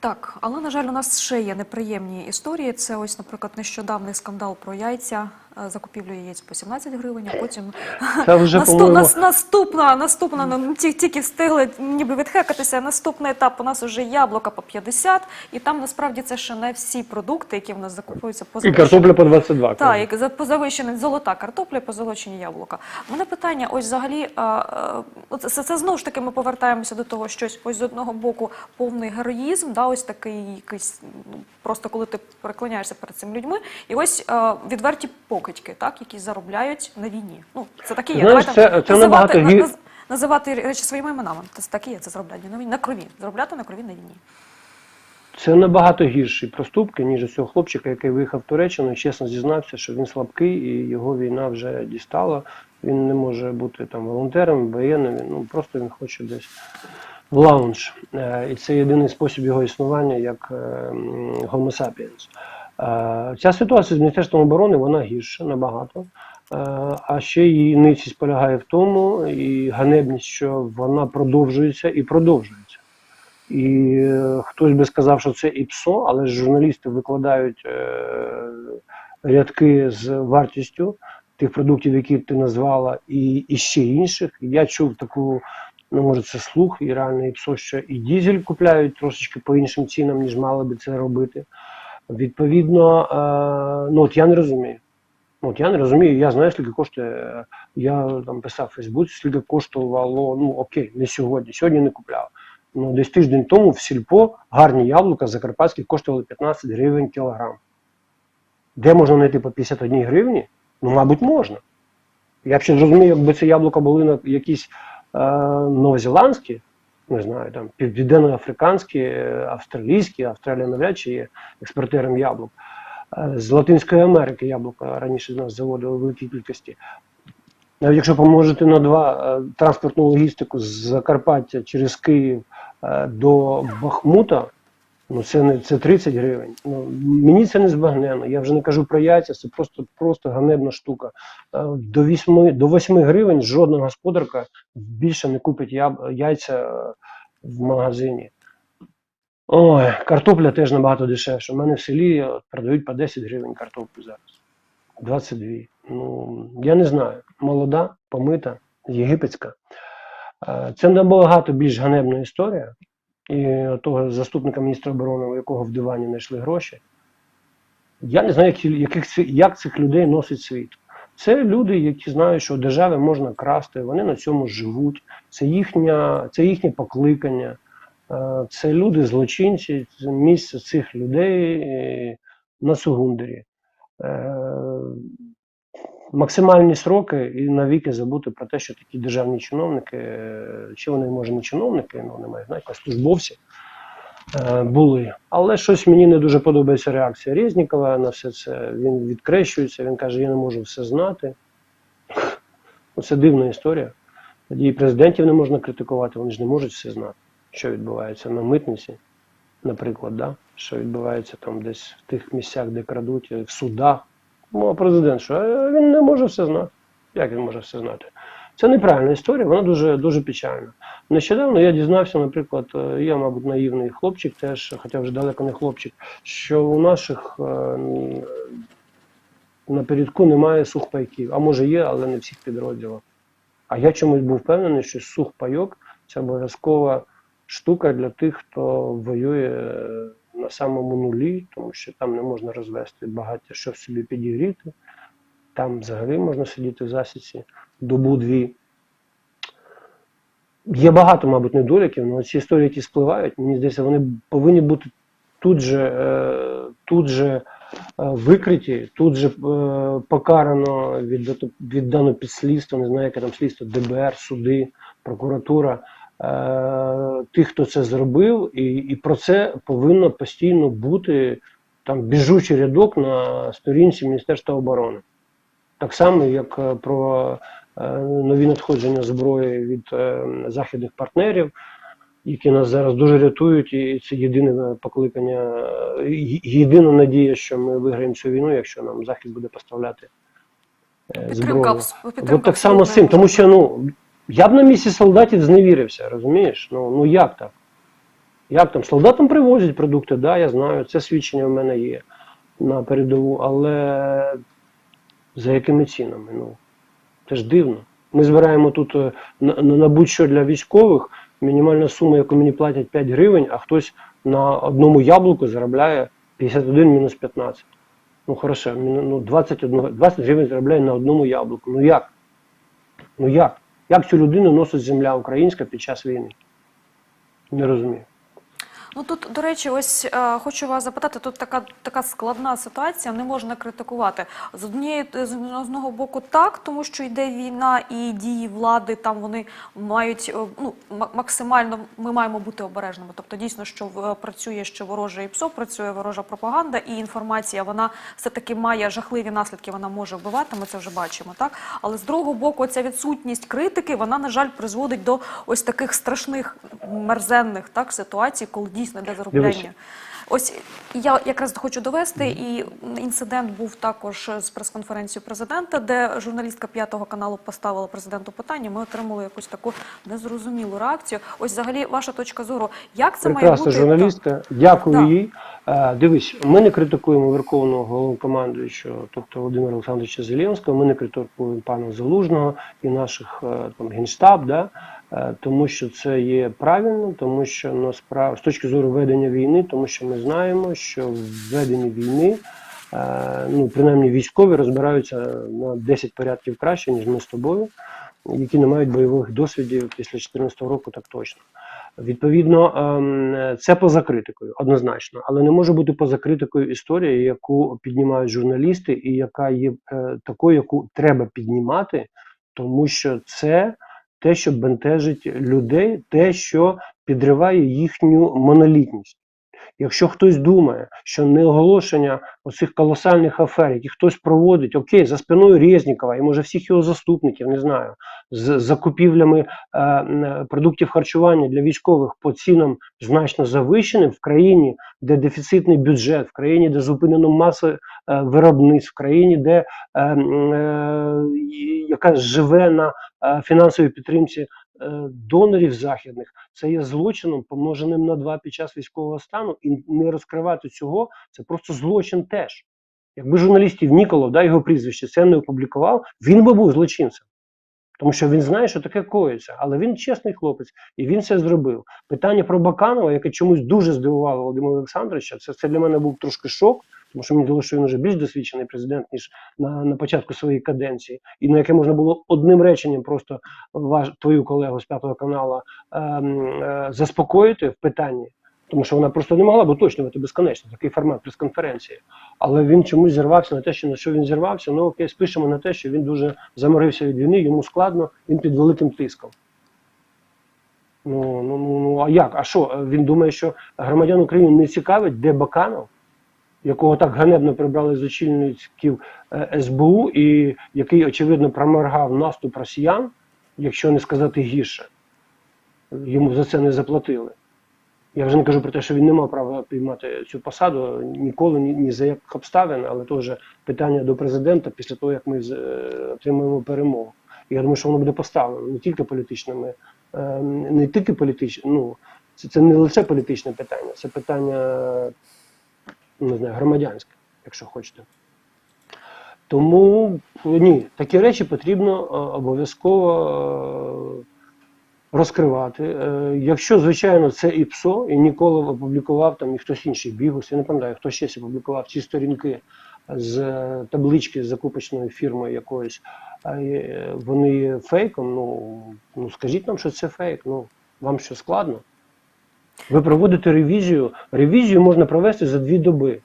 Так, але на жаль, у нас ще є неприємні історії. Це ось, наприклад, нещодавний скандал про яйця, закупівлю яєць по 17 гривень, а потім Це вже, Наступ- нас- наступна, наступна, ну, ті- тільки встигли ніби відхекатися. Наступний етап у нас вже яблука по 50, і там насправді це ще не всі продукти, які в нас закупуються по і картопля по 22. Так, кажуть. як за позавищений золота картопля, позолочені яблука. У мене питання: ось взагалі, а, а, от це, це знову ж таки ми повертаємося до того, що ось з одного боку повний героїзм, да, ось такий якийсь, ну, просто коли ти переклоняєшся перед цими людьми, і ось а, відверті покидьки, так, які заробляють на війні. Ну, це таке є. Знаєш, Давайте це- це називати, набагато наз- називати речі своїми іменами. Це таке є, це заробляння на війні, на крові. Заробляти на крові на війні. Це набагато гірші проступки, ніж у цього хлопчика, який виїхав в Туреччину і чесно зізнався, що він слабкий і його війна вже дістала. Він не може бути там волонтером, воєнним. Ну просто він хоче десь в лаунж. Е, І це єдиний спосіб його існування як е, Homo sapiens. Е, Ця ситуація з Міністерством оборони вона гірша набагато. Е, А ще її ницість полягає в тому, і ганебність, що вона продовжується і продовжується. І е, хтось би сказав, що це і ПСО, але журналісти викладають рядки з вартістю тих продуктів, які ти назвала, і, і ще інших. Я чув таку, ну може це слух, і реально і ПСО, що і дізель купляють трошечки по іншим цінам, ніж мали би це робити. Відповідно, е, ну от я не розумію. От я не розумію, я знаю, скільки коштує. Я там писав в Фейсбуці, скільки коштувало, ну окей, не сьогодні, сьогодні не купляв. Ну, десь тиждень тому в сільпо гарні яблука закарпатські коштували 15 гривень кілограм. Де можна знайти по 51 гривні? Ну, мабуть, можна. Я б ще зрозумів, якби це яблука були на якісь е, новозеландські, не знаю, там південноафриканські, е, австралійські, Австралія навряд чи є експортером яблук. Е, З Латинської Америки яблука раніше з нас заводили в великій кількості. Навіть якщо поможете на два е, транспортну логістику з Закарпаття через Київ до Бахмута, ну це не це 30 гривень. Ну мені це не збагнено. Я вже не кажу про яйця, це просто просто ганебна штука. Е, До 8, до 8 гривень жодна господарка більше не купить яйця е, в магазині. Ой, картопля теж набагато дешевше. У мене в селі е, продають по 10 гривень картоплю зараз. 22. Ну, я не знаю. Молода, помита, єгипетська. Це набагато більш ганебна історія. І того заступника міністра оборони, у якого в дивані знайшли гроші. Я не знаю, як, яких, як цих людей носить світ. Це люди, які знають, що держави можна красти, вони на цьому живуть. Це, їхня, це їхнє покликання. Е, Це люди злочинці, це місце цих людей е, на Сугундері. Е, Максимальні сроки і навіки забути про те, що такі державні чиновники, е, чи вони може не чиновники, ну не маю знаєте, службовці е, були. Але щось мені не дуже подобається реакція Резнікова на все це. Він відкрещується, він каже, я не можу все знати. Ну, Це дивна історія. Тоді і президентів не можна критикувати, вони ж не можуть все знати, що відбувається на митниці, наприклад, да? що відбувається там десь в тих місцях, де крадуть, в судах. Ну, а президент, що Е, він не може все знати. Як він може все знати? Це неправильна історія, вона дуже, дуже печальна. Нещодавно я дізнався, наприклад, е, я, мабуть, наївний хлопчик, теж, хоча вже далеко не хлопчик, що у наших е, напередку немає сухпайків. А може є, але не всіх підрозділах. А я чомусь був впевнений, що сухпайок це обов'язкова штука для тих, хто воює на самому нулі, тому що там не можна розвести багаття, щоб собі підігріти. Там взагалі можна сидіти в засідці добу-дві. Є багато, мабуть, недоліків, але ці історії, які спливають, мені здається, вони повинні бути тут же, е, тут же е, викриті, тут же е, покарано, віддано, під слідство, не знаю, яке там слідство, ДБР, суди, прокуратура, тих, хто це зробив, і, і про це повинно постійно бути там біжучий рядок на сторінці Міністерства оборони. Так само, як е, про е, нові надходження зброї від е, західних партнерів, які нас зараз дуже рятують, і це єдине покликання, е, єдина надія, що ми виграємо цю війну, якщо нам Захід буде поставляти е, Підтримка, підтримка От так само з цим, тому що ну я б на місці солдатів зневірився, розумієш? Ну, ну як так? Як там? Солдатам привозять продукти, да, я знаю, це свідчення в мене є на передову, але за якими цінами? Ну, це ж дивно. Ми збираємо тут е, на, на, будь-що для військових мінімальна сума, яку мені платять 5 гривень, а хтось на одному яблуку заробляє 51 мінус 15. Ну, хорошо, ну, 21, 20 гривень заробляє на одному яблуку. Ну як? Ну як? Як цю людину носить земля українська під час війни? Не розумію. Ну тут, до речі, ось е, хочу вас запитати, тут така, така складна ситуація, не можна критикувати. З однієї з одного боку так, тому що йде війна і дії влади там вони мають е, ну, максимально ми маємо бути обережними. Тобто дійсно, що е, працює ще вороже і ПСО, працює ворожа пропаганда, і інформація вона все-таки має жахливі наслідки, вона може вбивати, ми це вже бачимо, так? Але з другого боку, ця відсутність критики, вона, на жаль, призводить до ось таких страшних мерзенних так, ситуацій, коли дійсно йде заробляння. Ось я якраз хочу довести, і інцидент був також з прес-конференцією президента, де журналістка п'ятого каналу поставила президенту питання. Ми отримали якусь таку незрозумілу реакцію. Ось, взагалі, ваша точка зору, як це має Прекрасна бути журналістка. Дякую Да. їй. Е, Дивись, ми не критикуємо Верховного головнокомандуючого, тобто Володимира Олександровича Зеленського, ми не критикуємо пана Залужного і наших е, там генштаб, да? Е, тому що це є правильно, тому що насправді з точки зору ведення війни, тому що ми знаємо, що в веденні війни. е, Ну, принаймні військові розбираються на 10 порядків краще, ніж ми з тобою, які не мають бойових досвідів після 2014 року, так точно. Відповідно, ем, це поза критикою, однозначно, але не може бути поза критикою історія, яку піднімають журналісти, і яка є е, такою, яку треба піднімати, тому що це те, що бентежить людей, те, що підриває їхню монолітність. Якщо хтось думає, що неоголошення оцих колосальних афер, які хтось проводить, окей, за спиною Резнікова і може всіх його заступників, не знаю, з закупівлями е, продуктів харчування для військових по цінам значно завищеним в країні, де дефіцитний бюджет, в країні, де зупинено маси е, виробництв, в країні, де е, е, яка живе на е, фінансовій підтримці е, донорів західних, це є злочином, помноженим на два під час військового стану, і не розкривати цього це просто злочин теж. Якби журналістів Ніколов, да, його прізвище, це не опублікував, він би був злочинцем. Тому що він знає, що таке коїться, але він чесний хлопець і він це зробив. Питання про Баканова, яке чомусь дуже здивувало Володимира Олександровича, це, це для мене був трошки шок, тому що мені здалося, що він вже більш досвідчений президент, ніж на, на початку своєї каденції, і на яке можна було одним реченням просто ваш твою колегу з п'ятого каналу ем, е, заспокоїти в питанні. Тому що вона просто не могла б уточнювати безконечно такий формат прес-конференції. Але він чомусь зірвався на те, що на що він зірвався. Ну окей, спишемо на те, що він дуже заморився від війни, йому складно, він під великим тиском. Ну, ну, ну, ну а як? А що? Він думає, що громадян України не цікавить, де Баканов, якого так ганебно прибрали з очільників е, СБУ, і який, очевидно, проморгав наступ росіян, якщо не сказати гірше. Йому за це не заплатили. Я вже не кажу про те, що він не мав права приймати цю посаду ніколи, ні, ні за яких обставин, але вже питання до президента після того, як ми е, отримаємо перемогу. Я думаю, що воно буде поставлено не тільки політичними, е, не тільки політичними, ну це, це не лише політичне питання, це питання не знаю, громадянське, якщо хочете. Тому ні, такі речі потрібно е, обов'язково е, розкривати. Е, Якщо, звичайно, це і ПСО, і ніколи опублікував там і хтось інший бігус, я не пам'ятаю, хто ще опублікував ці сторінки з таблички з закупочною фірмою якоюсь, е, вони фейком. Ну, ну скажіть нам, що це фейк. Ну вам що складно? Ви проводите ревізію. Ревізію можна провести за дві доби.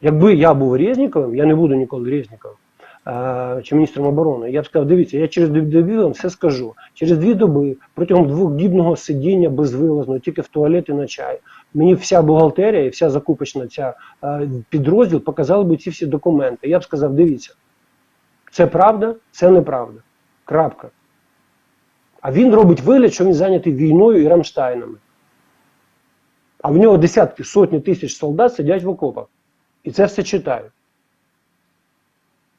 Якби я був Резніковим, я не буду ніколи Резніковим, е, чи міністром оборони, я б сказав, дивіться, я через дві доби вам все скажу. Через дві доби, протягом двохдібного сидіння безвилазно, тільки в туалет і на чай, мені вся бухгалтерія і вся закупочна ця е, підрозділ показали б ці всі документи. Я б сказав, дивіться, це правда, це неправда. Крапка. А він робить вигляд, що він зайнятий війною і Рамштайнами. А в нього десятки, сотні тисяч солдат сидять в окопах. І це все читають.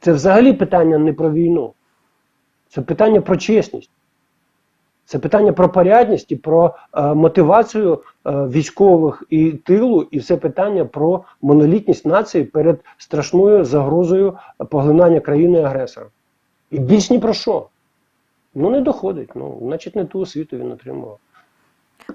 Це взагалі питання не про війну. Це питання про чесність. Це питання про порядність і про е, мотивацію е, військових і тилу, і це питання про монолітність нації перед страшною загрозою поглинання країни-агресора. І більш ні про що. Ну не доходить. Ну, значить, не ту освіту він отримував.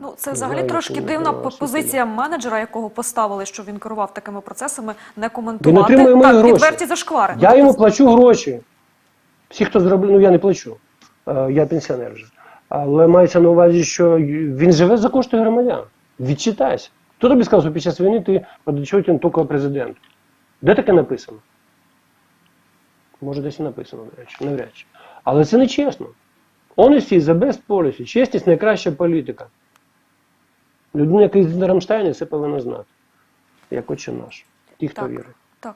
Ну, це взагалі знаю, трошки дивна позиція менеджера, якого поставили, що він керував такими процесами, не Він коментувати. отримує мої так, гроші. відверті зашквари. Я йому плачу гроші. Всі, хто зробив, ну я не плачу. Е, Я пенсіонер вже. Але мається на увазі, що він живе за кошти громадян. Відчитайся. Хто тобі сказав, що під час війни ти подочетен тільки президент? Де таке написано? Може, десь і написано, речі, навряд чи. Але це не чесно. Honesty is the best policy. Чесність найкраща політика. Людина, яка з Рамштайні, це повинна знати. Як отче наш. Ті, хто Так. вірить. Так,